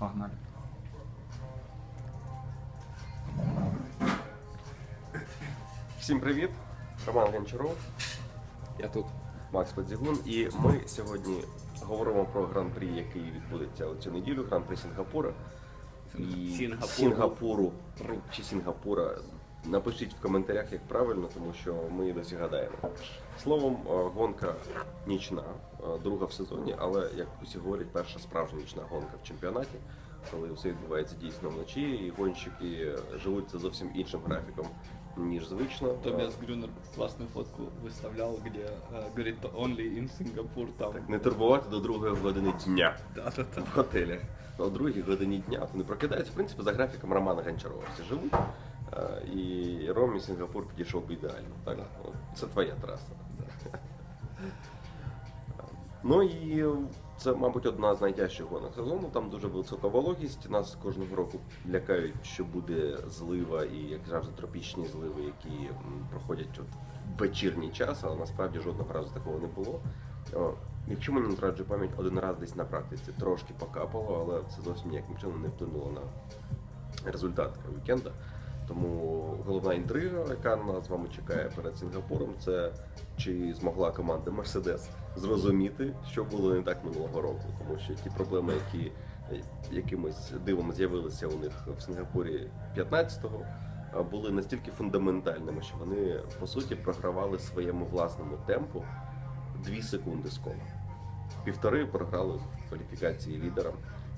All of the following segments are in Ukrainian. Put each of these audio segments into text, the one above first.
Погнали. Всім привіт! Роман Гончаров, Я тут. Макс Подзігун. І ми сьогодні говоримо про гран-прі, який відбудеться у цю неділю, гран-прі Сінгапура. І Сінгапуру. Сінгапуру чи Сінгапура. Напишіть в коментарях, як правильно, тому що ми її досі гадаємо. Словом, е, гонка нічна, е, друга в сезоні, але як усі говорять, перша справжня нічна гонка в чемпіонаті, коли все відбувається дійсно вночі, і гонщики живуть за зовсім іншим графіком, ніж звично. Тобиас Грюнер классную фотку выставлял, где э, говорит only in Singapore там. Не турбувати до другої години дня в готелях. О другій годині дня вони прокидаються, в принципі, за графіком Романа Гончарова всі живуть. І Ромі Сінгапур підійшов би ідеально. Так? Це твоя траса. Ну і це, мабуть, одна з найтяжчих гонок сезону. Там дуже висока вологість. Нас кожного року лякають, що буде злива і, як завжди, тропічні зливи, які проходять от в вечірній час, але насправді жодного разу такого не було. О, якщо мені не зраджує пам'ять, один раз десь на практиці трошки покапало, але це зовсім ніяким чином не вплинуло на результат вікенда. Тому головна інтрига, яка нас з вами чекає перед Сінгапуром, це чи змогла команда Mercedes зрозуміти, що було не так минулого року, тому що ті проблеми, які якимось дивом з'явилися у них в Сінгапурі 15-го, були настільки фундаментальними, що вони по суті програвали своєму власному темпу 2 секунди з кола. Півтори програли в кваліфікації лідерам.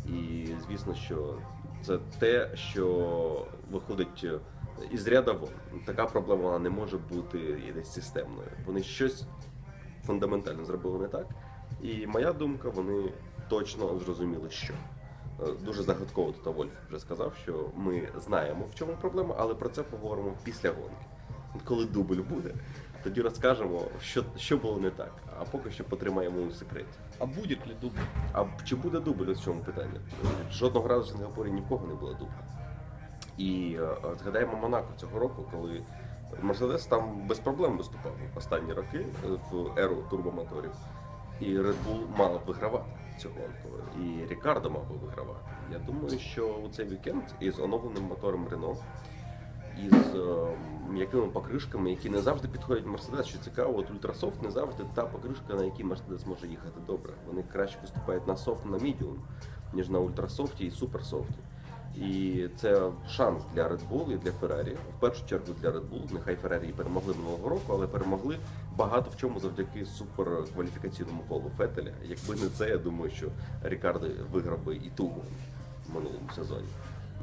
І звісно, що це те, що виходить із ряда вон. Така проблема вона не може бути десь системною. Вони щось фундаментально зробили не так. І моя думка, вони точно зрозуміли, що. Е, Дуже загадково тут Вольф вже сказав, що ми знаємо, в чому проблема, але про це поговоримо після гонки. Коли дубль буде, тоді розкажемо, що, що було не так. А поки що потримаємо у секреті. А будет ли дубль? А чи буде дубль в цьому питанні? Жодного разу в Сінгапурі ні в кого не було дубля. І е, згадаємо Монако цього року, коли Мерседес там без проблем виступав останні роки е, в еру турбомоторів. І Red Bull мав вигравати цю гонку. І Рікардо мав би вигравати. Я думаю, що у цей вікенд із оновленим мотором Рено, із е, м'якими покришками, які не завжди підходять Мерседес. Що цікаво, от Ультрасофт не завжди та покришка, на якій Мерседес може їхати добре. Вони краще виступають на софт, на мідіум, ніж на ультрасофті і суперсофті. І це шанс для Red Bull і для Ferrari. В першу чергу для Red Bull. Нехай Ferrari і перемогли минулого року, але перемогли багато в чому завдяки суперкваліфікаційному колу Фетеля. Якби не це, я думаю, що Рікардо виграв би і ту в минулому сезоні.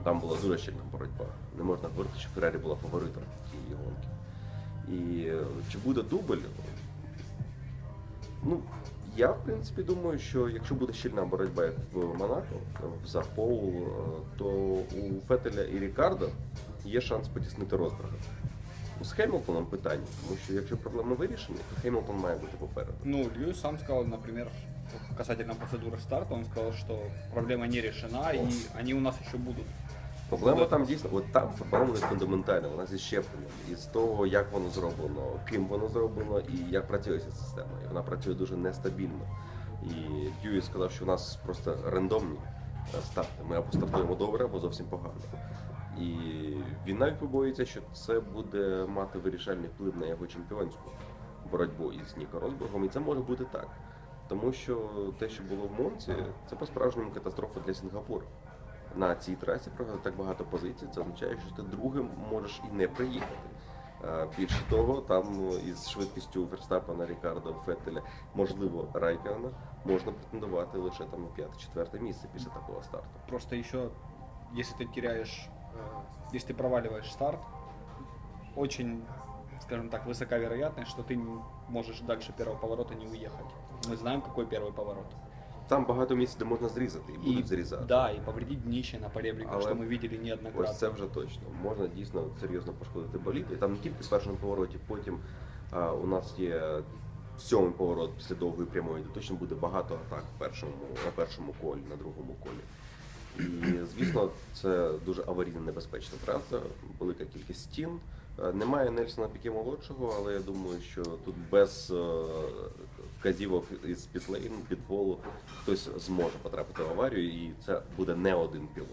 Там була дуже щільна боротьба. Не можна говорити, що Феррарі була фаворитом цієї гонки. І е, чи буде дубль? Ну, я в принципі думаю, що якщо буде щільна боротьба як в Монако, за Поул, е, то у Фетеля і Рікардо є шанс потіснити розбрага. З Хемілтоном питання, тому що якщо проблеми вирішені, то Хемілтон має бути попереду. Ну, Льюис сам сказал, например, касательно процедуры старта, он сказал, что проблема не решена, и они у нас еще будут. Проблема там дійсно, от там проблема фундаментальна, вона зі щепленням, із того, як воно зроблено, ким воно зроблено і як працює ця система. І вона працює дуже нестабільно. І Дьюї сказав, що у нас просто рандомні е, старти. Ми або стартуємо добре, або зовсім погано. І він навіть побоїться, що це буде мати вирішальний вплив на його чемпіонську боротьбу із Ніко Росбергом. І це може бути так. Тому що те, що було в Монці, це по-справжньому катастрофа для Сінгапуру на цій трасі програти так багато позицій, це означає, що ти другим можеш і не приїхати. Е, Більше того, там із швидкістю Верстапена, Рікардо, Феттеля, можливо, Райкана, можна претендувати лише там на п'яте-четверте місце після такого старту. Просто еще, если ты теряешь, э, если ты проваливаешь старт, очень, скажем так, высока вероятность, что ты не можешь дальше первого поворота не уехать. Мы знаем, какой первый поворот. Там багато місць, де можна зрізати, і будуть зрізати. да, и повредить днище на поребриках, Але что мы видели неоднократно. Ось це вже точно. Можна дійсно серйозно пошкодити болід. І там не тільки в першому повороті, потім а, у нас є сьомий поворот після довгої прямої, де точно буде багато атак в першому, на першому колі, на другому колі. І звісно, це дуже аварійно небезпечна траса, велика кількість стін, Немає Нельсона Піке молодшого, але я думаю, що тут без е, вказівок із підлейн, підволу хтось зможе потрапити в аварію, і це буде не один пілот.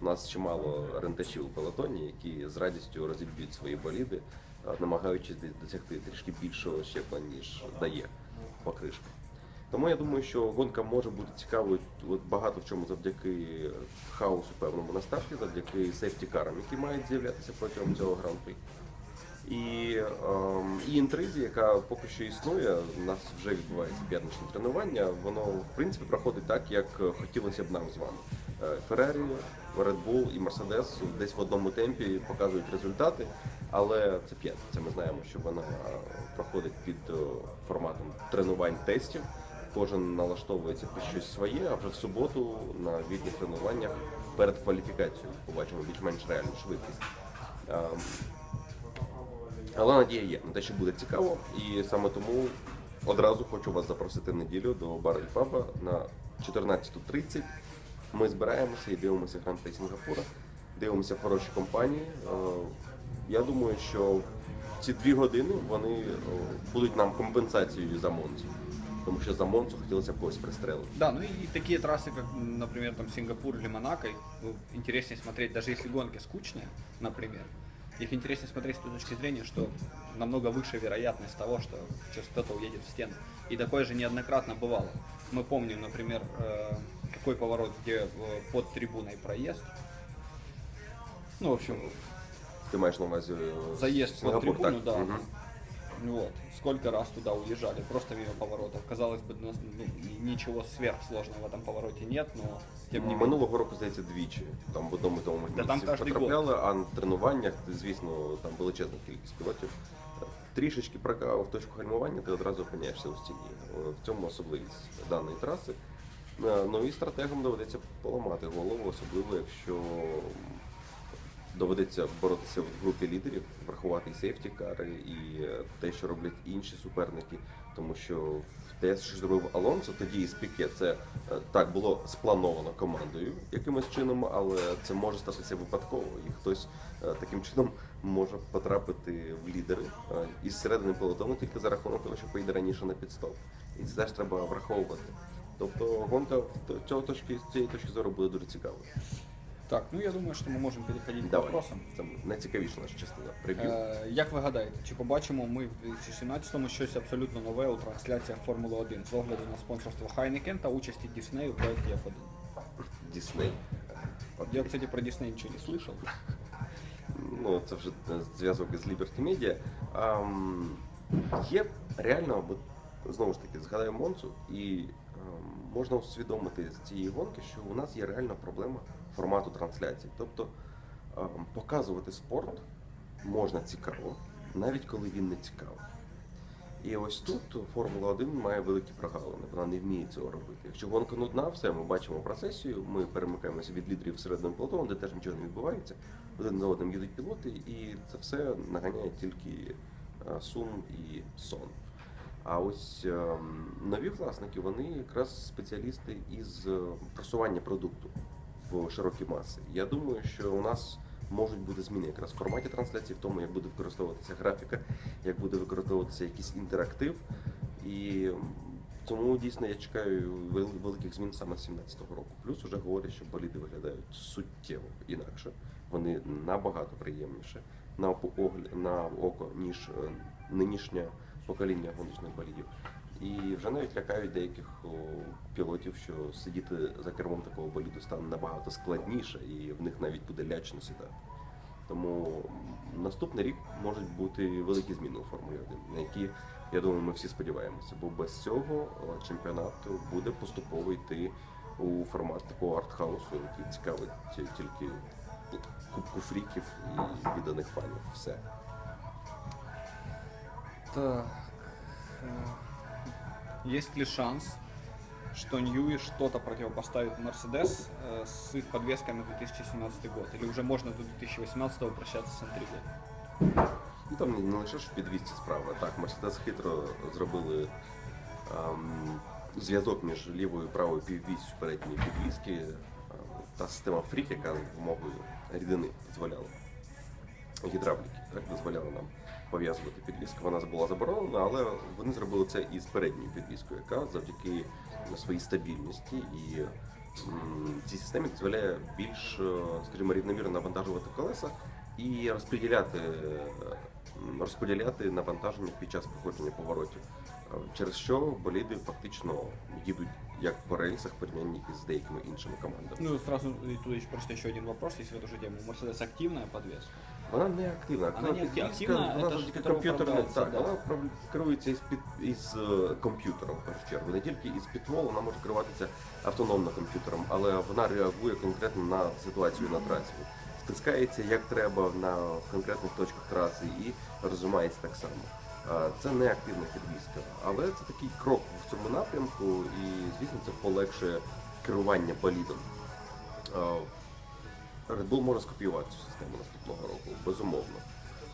У нас чимало рентачів у пелотоні, які з радістю розіб'ють свої боліди, е, намагаючись досягти трішки більшого щеплення, ніж дає покришка. Тому я думаю, що гонка може бути цікавою от багато в чому завдяки хаосу певному на старті, завдяки сейфтікарам, які мають з'являтися протягом цього гран-при. І, ем, і інтризі, яка поки що існує, у нас вже відбувається п'ятничне тренування, воно в принципі проходить так, як хотілося б нам з вами. Е, Феррарі, Red Bull і Mercedes десь в одному темпі показують результати, але це п'ятниця. Ми знаємо, що вона проходить під е, форматом тренувань тестів. Кожен налаштовується під щось своє, а вже в суботу на вільних тренуваннях перед кваліфікацією побачимо більш-менш реальну швидкість. Ем, але надія є на те, що буде цікаво, і саме тому одразу хочу вас запросити в неділю до барель Паба на 14.30. Ми збираємося і дивимося гран-при Сінгапура, дивимося хороші компанії. Е, Я думаю, що ці дві години вони е, будуть нам компенсацією за Монцу. Тому що за Монцу хотілося б когось пристрелити. Да, ну и такие трассы, как, м, например, там Сингапур или Монако, их, ну, интереснее смотреть, даже если гонки скучные, например, их интереснее смотреть с той точки зрения, что намного выше вероятность того, что сейчас кто-то уедет в стену. И такое же неоднократно бывало. Мы помним, например, э, какой поворот, где э, под трибуной проезд. Ну, в общем, Ти маєш на увазі е, заезд под Сінгапур, трибуну, так? да. Мгм. Вот. Сколько раз туда уезжали, просто мимо поворотов. Казалось бы, ну, ну, ничего сверхсложного в этом повороте нет, но тем не. Минулого року, здається, двічі. Там в одному і тому Та там місці кожний потрапляли, а на тренуваннях, звісно, там величезна кількість пілотів. Трішечки прокавив точку гальмування, ти одразу опиняєшся у стіні. В цьому особливість даної траси. Е, Ну і стратегам доведеться поламати голову, особливо якщо доведеться боротися в групі лідерів, врахувати сейфтікари, і е, те, що роблять інші суперники. Тому що те, що зробив Алонсо, тоді із Піке, це е, так було сплановано командою якимось чином, але це може статися випадково, і хтось е, таким чином може потрапити в лідери із середини пелотону тільки за рахунок того, що поїде раніше на підстоп. І це теж треба враховувати. Тобто гонка з цієї точки зору буде дуже цікавою. Так, ну я думаю, що ми можемо переходити Давай. вопросам. Це найцікавіша наша частина. Прев'ю. Е, як ви гадаєте, чи побачимо ми в 2017-му щось абсолютно нове у трансляціях Формули 1 з огляду на спонсорство Heineken та участі Disney у проєкті F1? Дісней. Я, кстати, про Disney нічого не слышал. Ну, це вже е, зв'язок із Liberty Media. А, є реально, от, знову ж таки, згадаю Монцу, і можна усвідомити з цієї гонки, що у нас є реальна проблема формату трансляції. Тобто ем, показувати спорт можна цікаво, навіть коли він не цікавий. І ось тут Формула 1 має великі прогалини, вона не вміє цього робити. Якщо гонка нудна, все, ми бачимо процесію, ми перемикаємося від лідерів всередину платону, де теж нічого не відбувається. Один за одним їдуть пілоти, і це все наганяє тільки е, сум і сон. А ось ем, нові власники, вони якраз спеціалісти із е, просування продукту в широкі маси. Я думаю, що у нас можуть бути зміни якраз в форматі трансляції, в тому, як буде використовуватися графіка, як буде використовуватися якийсь інтерактив. І тому дійсно я чекаю великих змін саме з 17-го року. Плюс уже говорять, що боліди виглядають суттєво інакше. Вони набагато приємніше на око- ніж е, нинішнє покоління гоночних болідів. І вже навіть лякають деяких пілотів, що сидіти за кермом такого боліду стане набагато складніше, і в них навіть буде лячно сідати. Тому наступний рік можуть бути великі зміни у Формулі 1, на які, я думаю, ми всі сподіваємося. Бо без цього чемпіонат буде поступово йти у формат такого артхаусу, який цікавить тільки кубку фріків і відданих фанів. Все. Так. э, Есть ли шанс, что Ньюи что-то противопоставит Мерседес э, с их подвесками на 2017 год? Или уже можно до 2018 прощаться с интригой? Ну там не- не лише ж в підвісці справа. Так, Мерседес хитро зробили ем, зв'язок між лівою і правою піввіссю передньої підвіски ем, та система фрік, яка з допомогою рідини дозволяла гідравліки. Так дозволяли нам пов'язувати підвіску. Вона була заборонена, але вони зробили це із передньою підвіскою, яка завдяки своїй стабільності і цій системі дозволяє більш, е, скажімо, рівномірно навантажувати колеса і розподіляти, розподіляти навантаження під час проходження поворотів. Е, Через що боліди фактично їдуть як по рельсах порівнянні із деякими іншими командами. Ну, сразу тут еще просто один вопрос, если в эту тему. Мерседес активная подвес? Вона не активна. Вона не активна, вона ж комп'ютерній, управляється, так, да. вона керується із, під, із е, комп'ютером, в першу чергу. Не тільки із підволу, вона може керуватися автономно комп'ютером, але вона реагує конкретно на ситуацію на трасі. Стискається як треба на конкретних точках траси і розжимається так само. Це не активна підвізка, але це такий крок в цьому напрямку, і звісно це полегшує керування болідом. Red Bull може скопіювати цю систему наступного року, безумовно.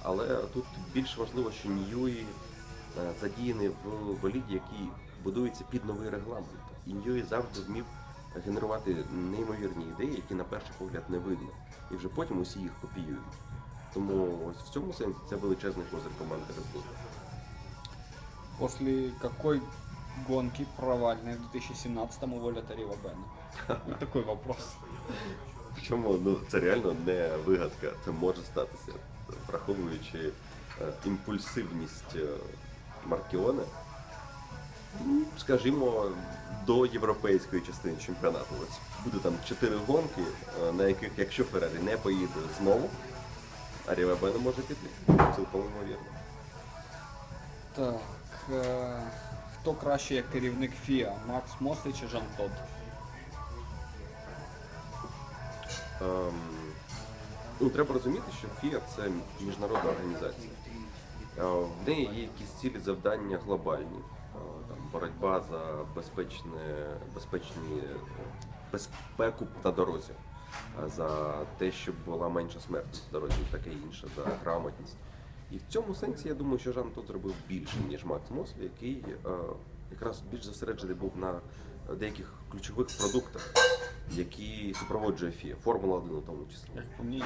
Але тут більш важливо, що Ньюї е, задіяний в боліді, який будується під новий регламент. І Ньюї завжди вмів генерувати неймовірні ідеї, які на перший погляд не видно. І вже потім усі їх копіюють. Тому ось в цьому сенсі це величезний козир команди Red Bull. После какой гонки провальной в 2017-м уволят Арива Бена? Вот такой вопрос. Причому ну, це реально не вигадка, це може статися, враховуючи е, імпульсивність е, Маркіона, ну, скажімо, до європейської частини чемпіонату. Ось буде там чотири гонки, е, на яких, якщо Феррарі не поїде знову, Аріва Бена може піти. Цілком ймовірно. Так, хто краще як керівник ФІА? Макс Мослі чи Жан Тод? Ну, треба розуміти, що ФІА це міжнародна організація. Е, В неї є якісь цілі завдання глобальні. Е, Там, боротьба за безпечне, безпечні, е, безпеку на дорозі, за те, щоб була менша смертність на дорозі таке інше, за грамотність. І в цьому сенсі я думаю, що Жан тут зробив більше, ніж Макс Мослі, який е, якраз більш зосереджений був на деяких ключових продуктах, які супроводжує ФІА, Формула 1 у тому числі. Як по мені, є.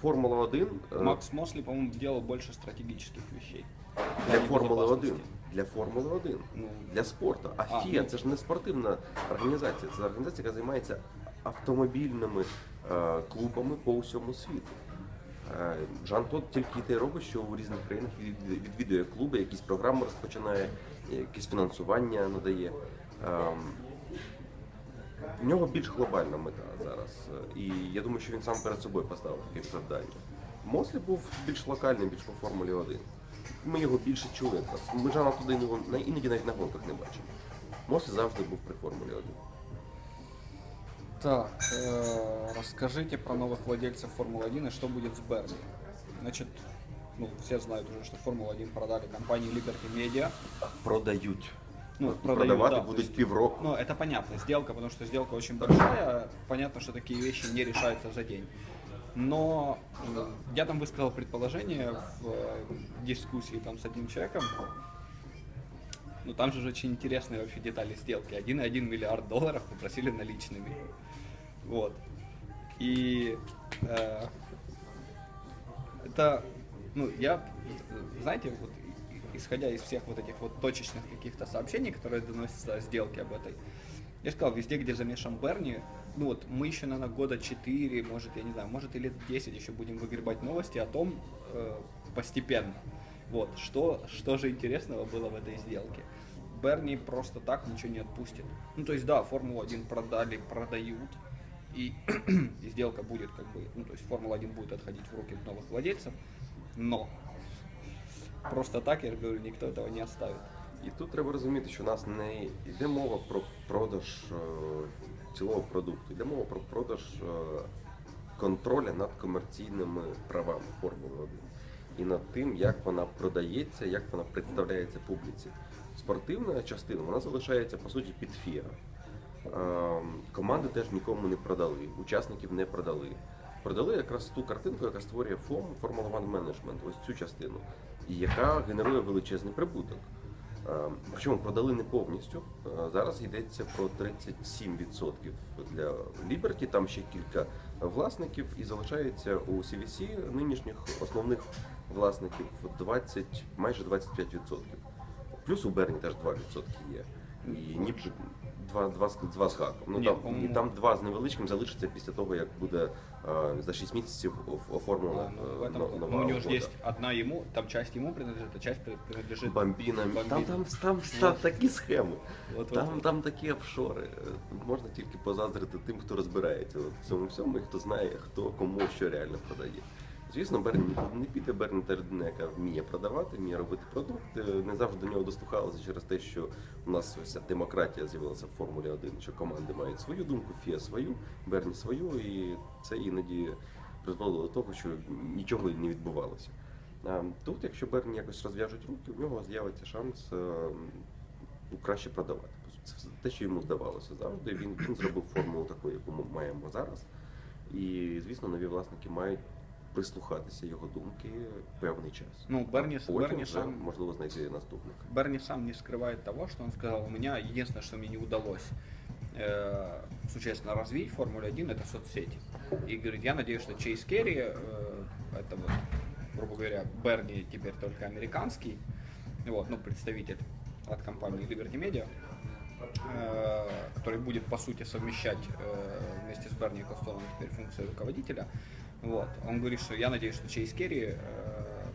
Формула 1 е, Макс Мослі, по-моему, делал больше стратегических вещей. для Формули 1. Для Формули 1. Ну, Для спорту. А А, ФІА ну. це ж не спортивна організація, це організація, яка займається автомобільними е, клубами по усьому світу. Е, Жан Тот тільки те робить, що у різних країнах відвідує клуби, якісь програми розпочинає, якесь фінансування надає. Ем, У нього більш глобальна мета зараз. І я думаю, що він сам перед собою поставив таке завдання. Мослі був більш локальним, більш по Формулі 1. Ми його більше чули. Ми Жана туди іноді навіть на гонках не бачимо. Мослі завжди був при Формулі 1. Так, э, расскажите про новых владельцев Формулы-1 и что будет с Берни. Значит, ну, все знают уже, что Формулу-1 продали компании Liberty Media. Продають. Ну, продают, продавати да, будуть есть, півроку. Ну, это понятно, сделка, потому что сделка очень большая. Понятно, что такие вещи не решаются за день. Но м, я там высказал предположение в э, дискуссии там с одним человеком. Ну, там же очень интересные вообще детали сделки. 1,1 миллиард долларов попросили наличными. Вот. И э, это, ну, я, знаете, вот исходя из всех вот этих вот точечных каких-то сообщений, которые доносятся о сделке об этой, я сказал, везде, где замешан Берни, ну вот мы еще, наверное, года 4, может, я не знаю, может и лет 10 еще будем выгребать новости о том э, постепенно. Вот, что, что же интересного было в этой сделке. Берни просто так ничего не отпустит. Ну, то есть, да, Формулу-1 продали, продают, и, и сделка будет как бы, ну, то есть Формула-1 будет отходить в руки новых владельцев, но просто так, я же говорю, никто этого не оставит. І тут треба розуміти, що у нас не йде мова про продаж е, цілого продукту, йде мова про продаж е, контроля над комерційними правами Формули 1 і над тим, як вона продається, як вона представляється публіці. Спортивна частина вона залишається по суті під ФІА. Е, Команди теж нікому не продали, учасників не продали. Продали якраз ту картинку, яка створює ФОМ, Формула One Management, ось цю частину, і яка генерує величезний прибуток. Е, Причому продали не повністю. Е, Зараз йдеться про 37% для Liberty, там ще кілька власників, і залишається у CVC нинішніх основних власників 20, майже 25%. Плюс у Берні теж 2% є. І ніби два, два, два з гаком. Ну, Ні, там, по-моєму- і там два з невеличким залишиться після того, як буде е, за 6 місяців оф- оформлена А, ну, в е, этом, но- ну, нова у него же угода. есть одна ему, там часть ему принадлежит, а часть при- принадлежит... Там, там, там, там такі схеми. Вот, вот, Там, вот. там такі офшори. Е, Можна тільки позаздрити тим, хто розбирається в цьому всьому і хто знає, хто кому що реально продає. Звісно, Берні не піде. Берні та людина, яка вміє продавати, вміє робити продукт. Не завжди до нього дослухалися через те, що у нас ось демократія з'явилася в Формулі 1, що команди мають свою думку, Фіа свою, Берні свою, і це іноді призводило до того, що нічого не відбувалося. А Тут, якщо Берні якось розв'яжуть руки, у нього з'явиться шанс е, ну, краще продавати. Це те, що йому здавалося завжди. Він, він зробив формулу таку, яку ми маємо зараз. І, звісно, нові власники мають прислухатися його думки певний час. Ну, Берні, А потім Берні вже, сам можливо знайти наступника. Берни сам не скрывает того, что он сказал, у меня единственное, что мне не удалось э, существенно развить в Формуле 1, это соцсети. И говорит, я надеюсь, что Чейз Керри, э, это вот, грубо говоря, Берни теперь только американский, вот, ну, представитель от компании Liberty Media, э, который будет, по сути, совмещать э, вместе с Берни Костоном теперь функцию руководителя. Вот. Он говорит, что я надеюсь, что Чейз Керри, э,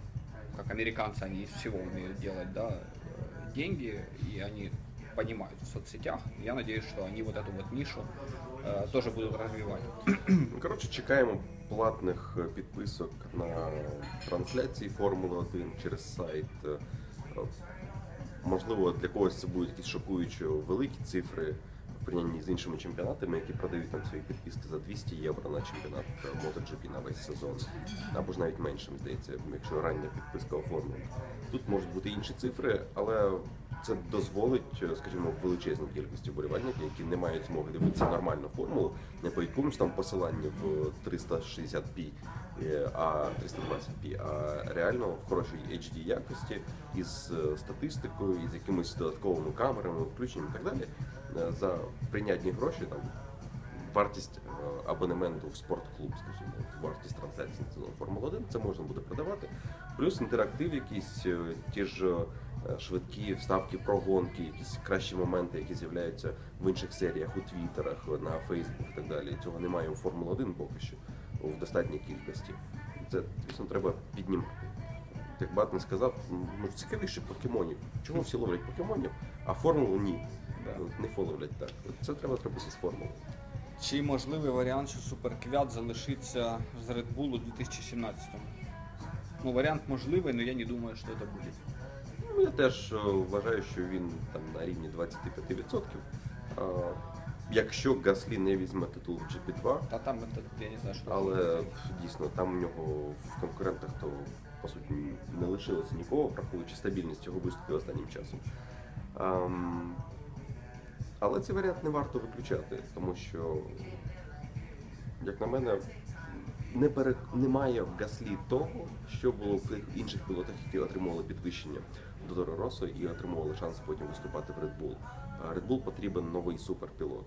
как американцы, они из всего умеют делать да, э, деньги, и они понимают в соцсетях. Я надеюсь, что они вот эту вот нишу э, тоже будут развивать. Ну, Коротше, чекаємо платних е, підписок на трансляції Формули 1 через сайт. Е, е, Можливо, для когось це будуть якісь шокуючі великі цифри В порівнянні з іншими чемпіонатами, які продають там свої підписки за 200 євро на чемпіонат е, MotoGP на весь сезон. Або ж навіть менше, мені здається, якщо рання підписка оформлена. Тут можуть бути інші цифри, але це дозволить, е, скажімо, величезній кількості вболівальників, які не мають змоги дивитися нормальну формулу, не по якомусь там посиланні в 360p, е, а 320p, а реально в хорошій HD якості із статистикою, із якимись додатковими камерами, включенням і так далі. Е, За прийнятні гроші там вартість е, абонементу в спортклуб, скажімо, вартість трансляції на Формула 1, це можна буде продавати. Плюс інтерактив, якісь е, ті ж швидкі вставки про гонки, якісь кращі моменти, які з'являються в інших серіях, у твіттерах, на Фейсбук і так далі. Цього немає у Формула 1 поки що в достатній кількості. Це, звісно, треба піднімати. Як Батн сказав, ну цікавіше покемонів. Чому всі ловлять покемонів, а формулу ні. Не фоловлять так. От Це треба зробити з формулою. Чи можливий варіант, що суперквят залишиться з Red Bull у 2017 Ну, варіант можливий, але я не думаю, що це буде. Ну, я теж е, вважаю, що він там на рівні 25%. А, якщо Гаслі не візьме титул в GP2, Та там я не знаю, що але дійсно там у нього в конкурентах то по суті не лишилося нікого, враховуючи стабільність його виступів останнім часом. Ам, але цей варіант не варто виключати, тому що, як на мене, не пере... немає в Гаслі того, що було в тих інших пілотах, які отримували підвищення до Торо Росо і отримували шанс потім виступати в Red Bull. Red Bull потрібен новий суперпілот.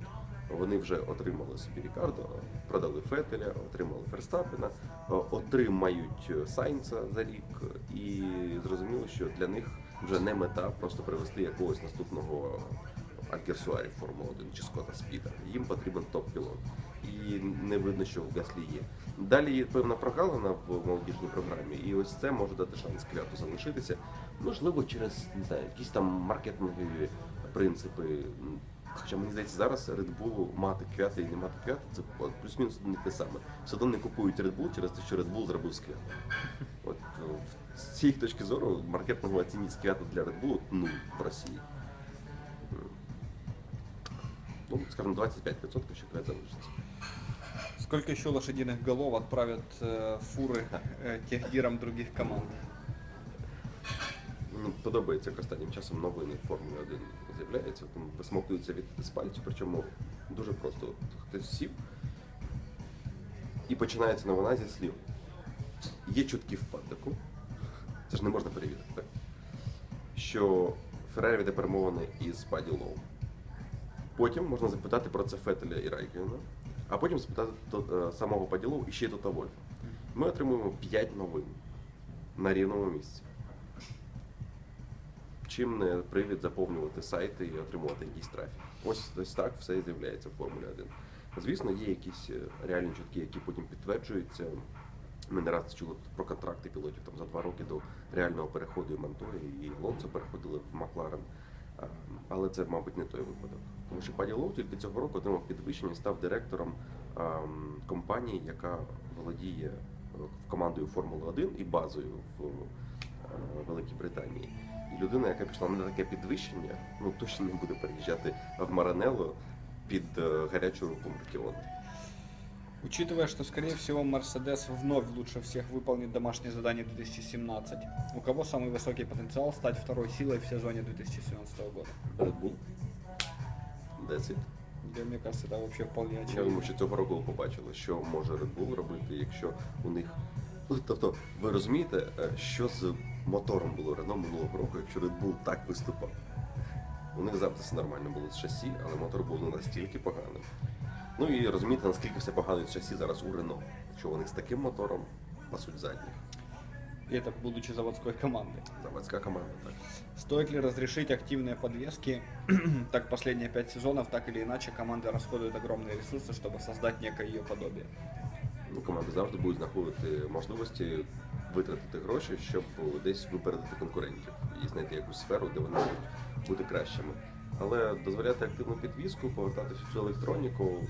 Вони вже отримали собі Рікардо, продали Фетеля, отримали Ферстапена, е, отримають Сайнца за рік, і зрозуміло, що для них вже не мета просто привести якогось наступного Алькерсуарі Формула 1 чи Скотта Спіда. Їм потрібен топ-пілот. І не видно, що в Гаслі є. Далі є певна прогалина в молодіжній програмі, і ось це може дати шанс квяту залишитися. Можливо, через не знаю, якісь там маркетингові принципи. Хоча мені здається, зараз Red Bull мати квяти і не мати квяти, це плюс-мінус не те саме. Все одно не купують Red Bull через те, що Red Bull зробив з квят. От е, з цієї точки зору маркетингова цінність квяту для Red Bull нуль в Росії Ну, скажімо, 25% що квят залишиться. Сколько еще лошадиных голов отправят э, фуры э, техгирам других команд? Мені подобається, як останнім часом новини в Формулі 1 з'являються, там висмоктуються від з пальцю, причому дуже просто. От Хтось сів і починається новина зі слів. Є чутки в паддоку, це ж не можна перевірити, так? Що Феррарі веде перемовини із Паді Лоу. Потім можна запитати про це Фетеля і Райкена, а потім запитати е, самого Паді Лоу і ще й Тота Вольфа. Ми отримуємо 5 новин на рівному місці. Чим не привід заповнювати сайти і отримувати якийсь трафік. Ось ось так все і з'являється в Формулі 1. Звісно, є якісь е, реальні чутки, які потім підтверджуються. Ми не раз чули про контракти пілотів там за два роки до реального переходу і Монтої, і Лонсо переходили в Макларен. Але це, мабуть, не той випадок. Тому що Паді Лоу тільки цього року отримав підвищення і став директором ам, компанії, яка володіє е, командою Формули 1 і базою в е, Великій Британії. І людина, яка пішла на таке підвищення, ну точно не буде переїжджати в Маранелло під е, гарячу руку Маркіона. Учитывая, что, скорее всего, Мерседес вновь лучше всех выполнит домашнее задание 2017, у кого самый высокий потенциал стать второй силой в сезоне 2017 года? Red Bull. That's it. Для мне кажется, это вообще вполне Я очевидно. думаю, що цього року побачили, що може Red Bull робити, якщо у них. Ну, Тобто, ви розумієте, е, що з мотором було Рено минулого року, якщо Red Bull так виступав? У них завжди все нормально було з шасі, але мотор був не настільки поганим. Ну і розумієте, наскільки все погано з шасі зараз у Рено, що вони з таким мотором пасуть задніх. И это будучи заводской командой. Заводська команда так. Стоит ли разрешить активные подвески? так последние пять сезонов, так или иначе, команда расходует огромные ресурсы, чтобы создать некое ее подобие. Ну, команди завжди будуть знаходити можливості витратити гроші, щоб десь випередити конкурентів і знайти якусь сферу, де вони можуть бути кращими. Але дозволяти активну підвізку, повертати всю цю електроніку,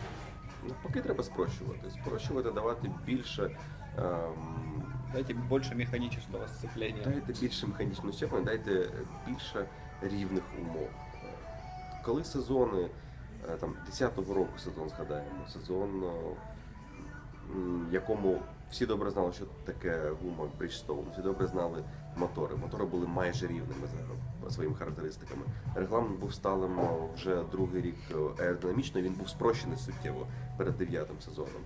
навпаки, треба спрощувати. Спрощувати, давати більше. Ем, Дайте больше механического сцепления. Дайте більше механічного щеплення, дайте більше рівних умов. Коли сезони, е, там 10-го року сезон згадаємо, сезон, е, якому всі добре знали, що таке гума Bridgestone, всі добре знали мотори. Мотори були майже рівними за своїми характеристиками. Регламент був сталим вже другий рік е, аеродинамічно, він був спрощений суттєво перед дев'ятим сезоном.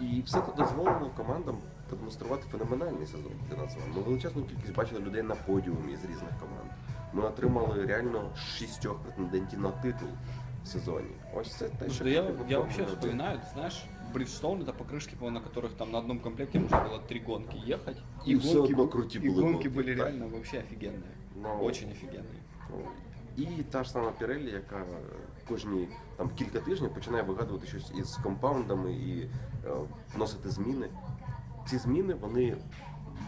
І все це дозволило командам продемонструвати феноменальний сезон для нас. з вами. Ми величезну кількість бачили людей на подіумі з різних команд. Ми отримали реально шістьох претендентів на титул в сезоні. Ось це те, що Слушай, я, потрібно я вообще Формулі-1. вспоминаю, ты знаешь, Bridgestone это покрышки, по-моему, на которых там на одном комплекте можно было три гонки ехать. И всё одно крути и были гонки гонки, были так. реально вообще офигенные. Ну, Очень офигенные. Ну, І та ж сама Pirelli, яка кожні там кілька тижнів починає вигадувати щось із компаундами і е, вносити зміни. Ці зміни вони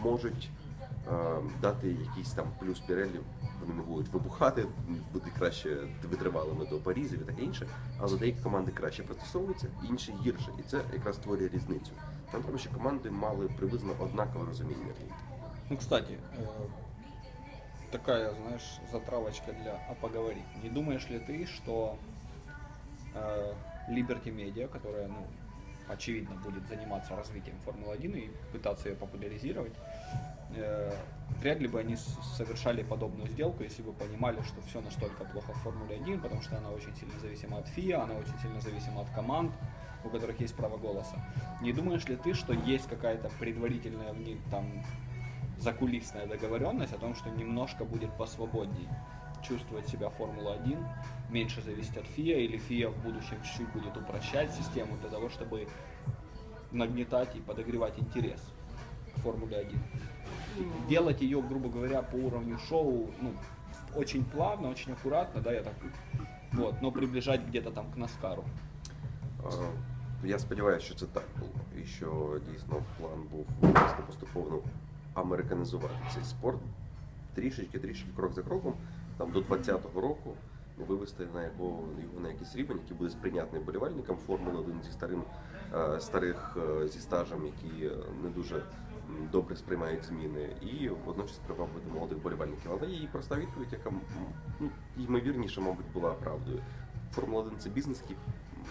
можуть е, дати якийсь там плюс Pirelli, вони не будуть вибухати, бути краще витривалими до порізів і таке інше. Але деякі команди краще пристосовуються, інші гірше. І це якраз створює різницю. Нам треба, щоб команди мали приблизно однакове розуміння. Ну, кстати, э, такая, знаешь, затравочка для «а поговорить». Не думаешь ли ты, что э, Liberty Media, которая, ну, очевидно, будет заниматься развитием Формулы-1 и пытаться ее популяризировать, э, вряд ли бы они совершали подобную сделку, если бы понимали, что все настолько плохо в Формуле 1, потому что она очень сильно зависима от ФИА, она очень сильно зависима от команд, у которых есть право голоса. Не думаешь ли ты, что есть какая-то предварительная в них там закулисная договоренность о том, что немножко будет посвободней чувствовать себя Формула-1, меньше зависеть от ФИА, или ФИА в будущем чуть-чуть будет упрощать систему для того, чтобы нагнетать и подогревать интерес к Формуле 1. Делать ее, грубо говоря, по уровню шоу, ну, очень плавно, очень аккуратно, да, я так, вот, но приближать где-то там к Наскару. Е, Я сподіваюся, що це так було, і що дійсно план був вивести поступово ну, американізувати цей спорт трішечки, трішечки, крок за кроком, Там до 20-го року вивести на його, його на якийсь рівень, який буде сприйнятний болівальникам Формули 1 зі старим е, старих е, зі стажем, які не дуже добре сприймають зміни, і водночас привабити молодих болівальників. Але є і проста відповідь, яка ну, ймовірніше, мабуть, була правдою. Формула 1 це бізнес, який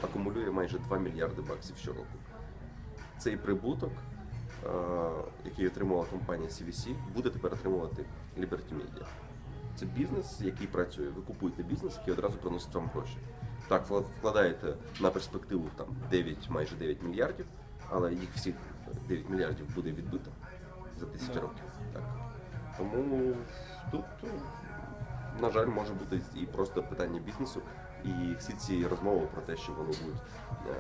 акумулює майже 2 мільярди баксів щороку. Цей прибуток, е, який отримувала компанія CVC, буде тепер отримувати Liberty Media. Це бізнес, який працює. Ви купуєте бізнес, який одразу приносить вам гроші. Так, вкла- вкладаєте на перспективу там 9, майже 9 мільярдів, але їх всіх 9 мільярдів буде відбито за 10 років. Так. Тому тут на жаль, може бути і просто питання бізнесу, і всі ці розмови про те, що вони будуть е,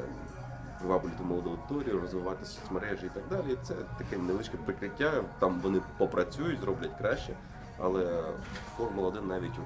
приваблювати молоду аудиторію, розвивати соцмережі і так далі. Це таке невеличке прикриття. Там вони попрацюють, зроблять краще. Але Формула 1 навіть